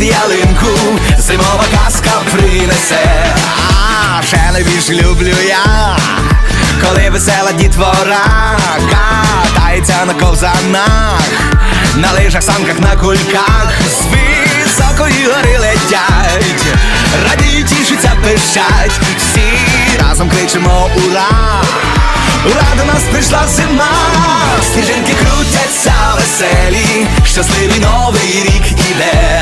ялинку, зимова казка принесе. А ще найбільше люблю я, коли весела дітвора катається на ковзанах, на лижах, санках, на кульках, з високої гори летять, радіють, тішаться, пищать, всі разом кричимо ура! Ура, до нас прийшла зима, сніжинки крутяться веселі, щасливий новий рік іде,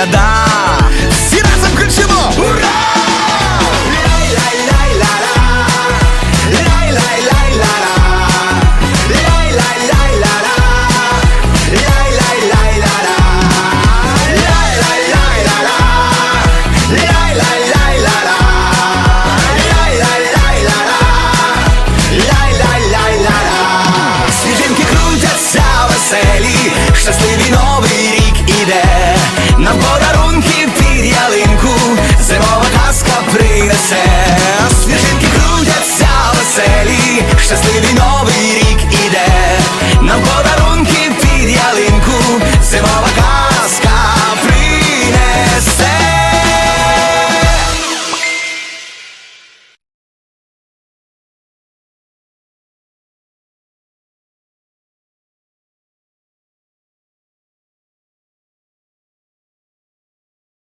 коляда. Всі разом кричимо! Ура! Щасливі нові